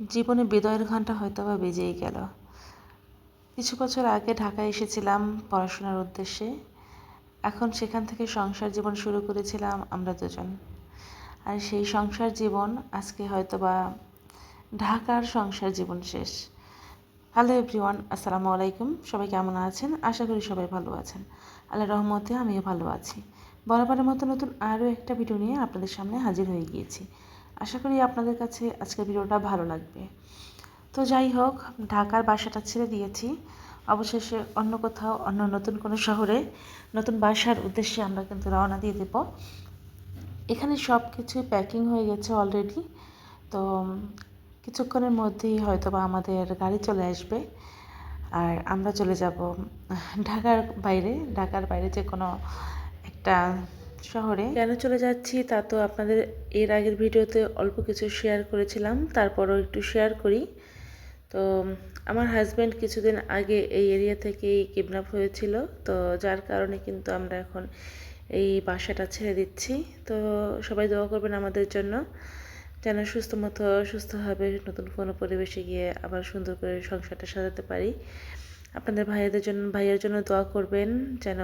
জীবনে বিদয়ের ঘণ্টা হয়তো বা বেজেই গেল। কিছু বছর আগে ঢাকায় এসেছিলাম পড়াশোনার উদ্দেশ্যে। এখন সেখান থেকে সংসার জীবন শুরু করেছিলাম আমরা দুজন। আর সেই সংসার জীবন আজকে হয়তো বা ঢাকার সংসার জীবন শেষ। হ্যালো এভরিওয়ান, আসসালামু আলাইকুম। সবাই কেমন আছেন? আশা করি সবাই ভালো আছেন। আল্লাহ রহমতে আমিও ভালো আছি। বরাবরের মতো নতুন আরও একটা ভিডিও নিয়ে আপনাদের সামনে হাজির হয়ে গিয়েছি। আশা করি আপনাদের কাছে আজকের ভিডিওটা ভালো লাগবে। তো যাই হোক, ঢাকার বাসাটা ছেড়ে দিয়েছি। অবশেষে অন্য কোথাও, অন্য নতুন কোনো শহরে নতুন বাসার উদ্দেশ্যে আমরা কিন্তু রওনা দিয়ে দেব। এখানে সব কিছুই প্যাকিং হয়ে গেছে অলরেডি তো কিছুক্ষণের মধ্যেই হয়তো বা আমাদের গাড়ি চলে আসবে। আর আমরা চলে যাব ঢাকার বাইরে। ঢাকার বাইরে যে কোনো একটা শহরে। কেন চলে যাচ্ছি তা তো আপনাদের এর আগের ভিডিওতে অল্প কিছু শেয়ার করেছিলাম, তারপরও একটু শেয়ার করি। তো, আমার হাজব্যান্ড কিছুদিন আগে এই এরিয়া থেকেই কিডন্যাপ হয়েছিল, তো যার কারণে কিন্তু আমরা এখন এই বাসাটা ছেড়ে দিচ্ছি। তো সবাই দোয়া করবেন আমাদের জন্য, যেন সুস্থ মতো সুস্থভাবে নতুন কোনো পরিবেশে গিয়ে আবার সুন্দর করে সংসারটা সাজাতে পারি। আপনাদের ভাইয়াদের জন্য, ভাইয়ের জন্য দোয়া করবেন যেন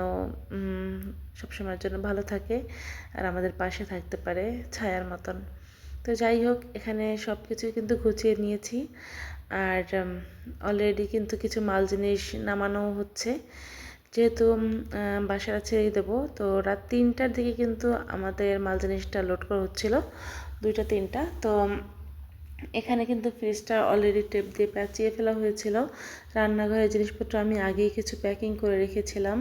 সবসময়ের জন্য ভালো থাকে আর আমাদের পাশে থাকতে পারে ছায়ার মতন। তো যাই হোক, এখানে সব কিছুই কিন্তু গুছিয়ে নিয়েছি আর অলরেডি কিন্তু কিছু মাল জিনিস নামানো হচ্ছে। যেহেতু বাসাটা ছেড়ে দেবো, তো রাত তিনটার দিকে কিন্তু আমাদের মাল জিনিসটা লোড করা হচ্ছিল, দুইটা, তিনটা। তো এখানে কিন্তু ফ্রিজটা অলরেডি টেপ দিয়ে প্যাচিয়ে ফেলা হয়েছিল। রান্নাঘরের জিনিসপত্র আমি আগেই কিছু প্যাকিং করে রেখেছিলাম।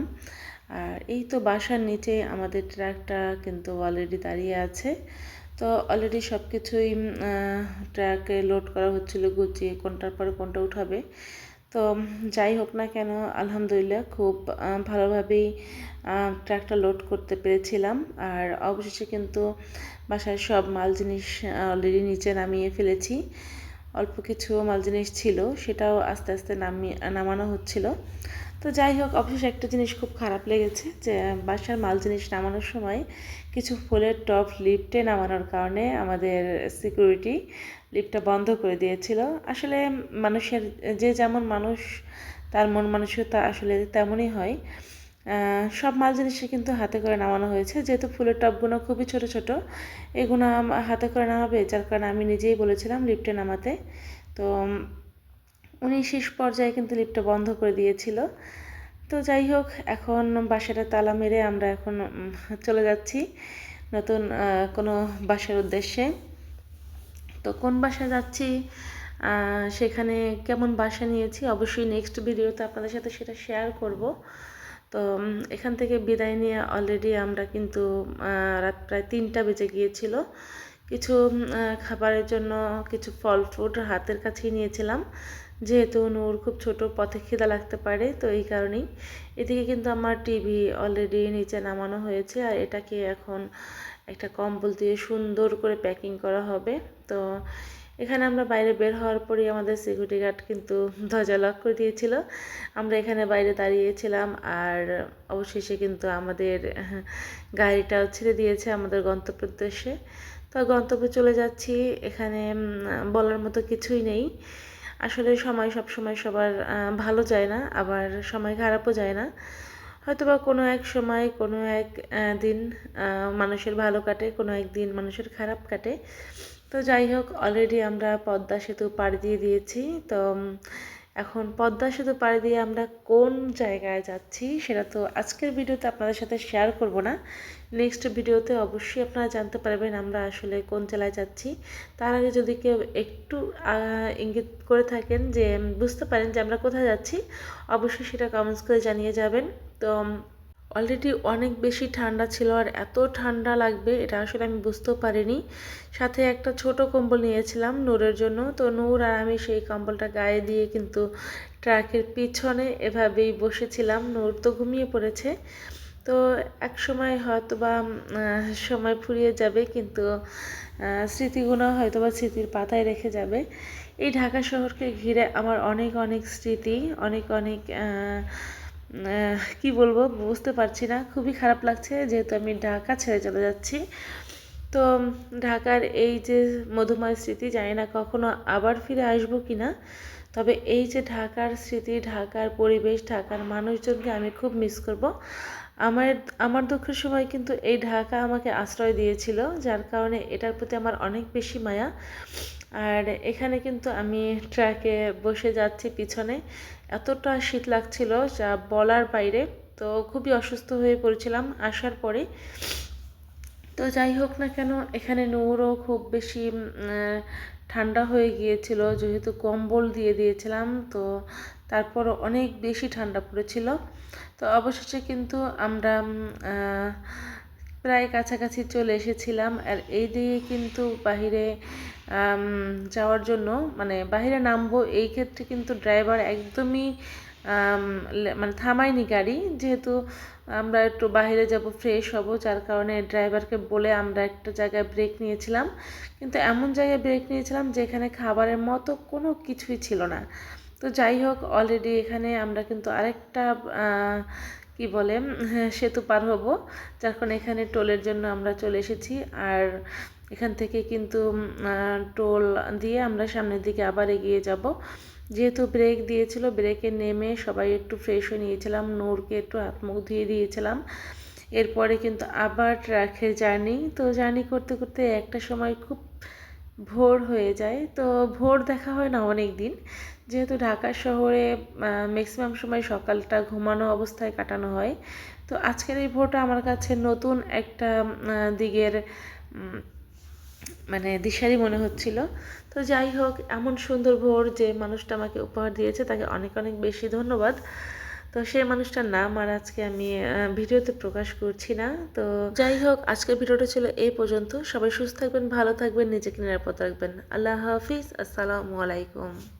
আর এই তো বাসার নিচে আমাদের ট্র্যাকটা কিন্তু অলরেডি দাঁড়িয়ে আছে। তো অলরেডি সব কিছুই ট্র্যাকে লোড করা হচ্ছিল, গুছিয়ে কোনটার পরে কোনটা উঠাবে। তো যাই হোক না কেন, আলহামদুলিল্লাহ খুব ভালোভাবেই ট্রাকটা লোড করতে পেরেছিলাম। আর অবশেষে কিন্তু বাসার সব মাল জিনিস অলরেডি নিচে নামিয়ে ফেলেছি। অল্প কিছু মাল জিনিস ছিল, সেটাও আস্তে আস্তে নামিয়ে নামানো হচ্ছিল। তো যাই হোক, অবশেষে একটা জিনিস খুব খারাপ লেগেছে যে, বাসার মাল জিনিস নামানোর সময় কিছু ফুলের টপ লিফটে নামানোর কারণে আমাদের সিকিউরিটি লিফটটা বন্ধ করে দিয়েছিল। আসলে মানুষের, যে যেমন মানুষ, তার মন মানসিকতা আসলে তেমনই হয়। সব মাল জিনিসই কিন্তু হাতে করে নামানো হয়েছে। যেহেতু ফুলের টবগুলো খুবই ছোট ছোট, এগুলো হাতে করে নামাবে, যার কারণে আমি নিজেই বলেছিলাম লিফটে নামাতে। তো উনি শেষ পর্যায়ে কিন্তু লিফটটা বন্ধ করে দিয়েছিল। তো যাই হোক, এখন বাসাটা তালা মেরে আমরা এখন চলে যাচ্ছি নতুন কোনো বাসার উদ্দেশ্যে। তো কোন বাসায় যাচ্ছি সেখানে কেমন বাসা নিয়েছি, অবশ্যই নেক্সট ভিডিওতে আপনাদের সাথে সেটা শেয়ার করব। তো এখান থেকে বিদায় নিয়ে অলরেডি আমরা কিন্তু রাত প্রায় তিনটা বেজে গিয়েছিল। কিছু খাবারের জন্য কিছু ফল ফ্রুট হাতের কাছেই নিয়েছিলাম। যেহেতু নূর খুব ছোট, পথে খিদা লাগতে পারে, তো এই কারণেই। এদিকে কিন্তু আমার টিভি অলরেডি নিচে নামানো হয়েছে, আর এটাকে এখন একটা কম্বল দিয়ে সুন্দর করে প্যাকিং করা হবে। তো এখানে আমরা বাইরে বের হওয়ার পরই আমাদের সিকিউরিটি গার্ড কিন্তু দরজা লক করে দিয়েছিল। আমরা এখানে বাইরে দাঁড়িয়েছিলাম, আর অবশেষে কিন্তু আমাদের গাড়িটাও ছেড়ে দিয়েছে আমাদের গন্তব্য উদ্দেশ্যে। তো গন্তব্যে চলে যাচ্ছি, এখানে বলার মতো কিছুই নেই। আসলে সময় সব সময় সবার ভালো যায় না, আবার সময় খারাপও যায় না। হয়তো বা কোনো এক সময়, কোনো এক দিন মানুষের ভালো কাটে, কোনো এক দিন মানুষের খারাপ কাটে। তো যাই হোক অলরেডি আমরা পদ্মা সেতু পাড়ি দিয়ে দিয়েছি। তো এখন পদ্মা সেতু পাড়ি দিয়ে আমরা কোন জায়গায় যাচ্ছি সেটা তো আজকের ভিডিওতে আপনাদের সাথে শেয়ার করব না। নেক্সট ভিডিওতে অবশ্যই আপনারা জানতে পারবেন আমরা আসলে কোন জেলায় যাচ্ছি। তার আগে যদি কেউ একটু ইঙ্গিত করে থাকেন যে বুঝতে পারেন যে আমরা কোথায় যাচ্ছি, অবশ্যই সেটা কমেন্টস করে জানিয়ে যাবেন। তো অলরেডি অনেক বেশি ঠান্ডা ছিল আর এত ঠান্ডা লাগবে, এটা আসলে আমি বুঝতেও পারিনি। সাথে একটা ছোট কম্বল নিয়েছিলাম নূরের জন্য। তো নূর আর আমি সেই কম্বলটা গায়ে দিয়ে কিন্তু ট্রাকের পিছনে এভাবেই বসেছিলাম। নূর তো ঘুমিয়ে পড়েছে। তো এক সময় হয়তো বা সময় ফুরিয়ে যাবে কিন্তু স্মৃতিগুলো হয়তো বা স্মৃতির পাতায় রেখে যাবে। এই ঢাকা শহরকে ঘিরে আমার অনেক অনেক স্মৃতি, অনেক অনেক কি বলব, বুঝতে পারছি না। খুবই খারাপ লাগছে, যেহেতু আমি ঢাকা ছেড়ে চলে যাচ্ছি। তো, ঢাকার এই যে মধুময় স্মৃতি, জানি না কখনো আবার ফিরে আসব কি না তবে এই যে ঢাকার স্মৃতি, ঢাকার পরিবেশ, ঢাকার মানুষজনকে আমি খুব মিস করব। আমার আমার দুঃখের সময় কিন্তু এই ঢাকা আমাকে আশ্রয় দিয়েছিল, যার কারণে এটার প্রতি আমার অনেক বেশি মায়া। আর এখানে কিন্তু আমি ট্র্যাকে বসে যাচ্ছি পিছনে। এতটা শীত লাগছিল যা বলার বাইরে। তো খুবই অসুস্থ হয়ে পড়েছিলাম আসার পরে। তো যাই হোক না কেন, এখানে নূরও খুব বেশি ঠান্ডা হয়ে গিয়েছিল। যেহেতু কম্বল দিয়ে দিয়েছিলাম, তো তারপর অনেক বেশি ঠান্ডা পড়েছিল। তো অবশেষে কিন্তু আমরা প্রায় কাছাকাছি চলে এসেছিলাম। আর এই দিকে কিন্তু বাহিরে যাওয়ার জন্য মানে বাহিরে নামবো, এই ক্ষেত্রে কিন্তু ড্রাইভার একদমই মানে থামায়নি গাড়ি। যেহেতু আমরা একটু বাইরে যাব ফ্রেশ হব, যার কারণে ড্রাইভারকে বলে আমরা একটা জায়গায় ব্রেক নিয়েছিলাম। কিন্তু এমন জায়গায় ব্রেক নিয়েছিলাম, যেখানে খাবারের মতো কোনো কিছুই ছিল না। তো যাই হোক অলরেডি এখানে আমরা কিন্তু আরেকটা কি বলে সেতু পার হব, যার কারণে এখানে টোলের জন্য আমরা চলে এসেছি। আর এখান থেকে কিন্তু টোল দিয়ে আমরা সামনের দিকে আবার এগিয়ে যাব। যেহেতু ব্রেক দিয়েছিল ব্রেকে নেমে সবাই একটু ফ্রেশ হয়ে নিয়েছিলাম, নূরকে একটু হাত মুখ ধুয়ে দিয়েছিলাম। এরপরে কিন্তু আবার ট্র্যাকের জার্নি। তো জার্নি করতে করতে একটা সময় খুব ভোর হয়ে যায়। তো ভোর দেখা হয় না অনেক দিন। যেহেতু ঢাকা শহরে ম্যাক্সিমাম সময় সকালটা ঘুমানো অবস্থায় কাটানো হয়। তো আজকের এই ভোরটা আমার কাছে নতুন একটা দিকের মানে দিশারি মনে হচ্ছিল। তো যাই হোক, এমন সুন্দর ভোর যে মানুষটা আমাকে উপহার দিয়েছে, তাকে অনেক অনেক বেশি ধন্যবাদ। তো সেই মানুষটার নাম আর আজকে আমি ভিডিওতে প্রকাশ করছি না। তো যাই হোক, আজকের ভিডিওটা ছিল এই পর্যন্ত। সবাই সুস্থ থাকবেন, ভালো থাকবেন, নিজেকে নিরাপদ রাখবেন। আল্লাহ হাফিজ, আসসালামু আলাইকুম।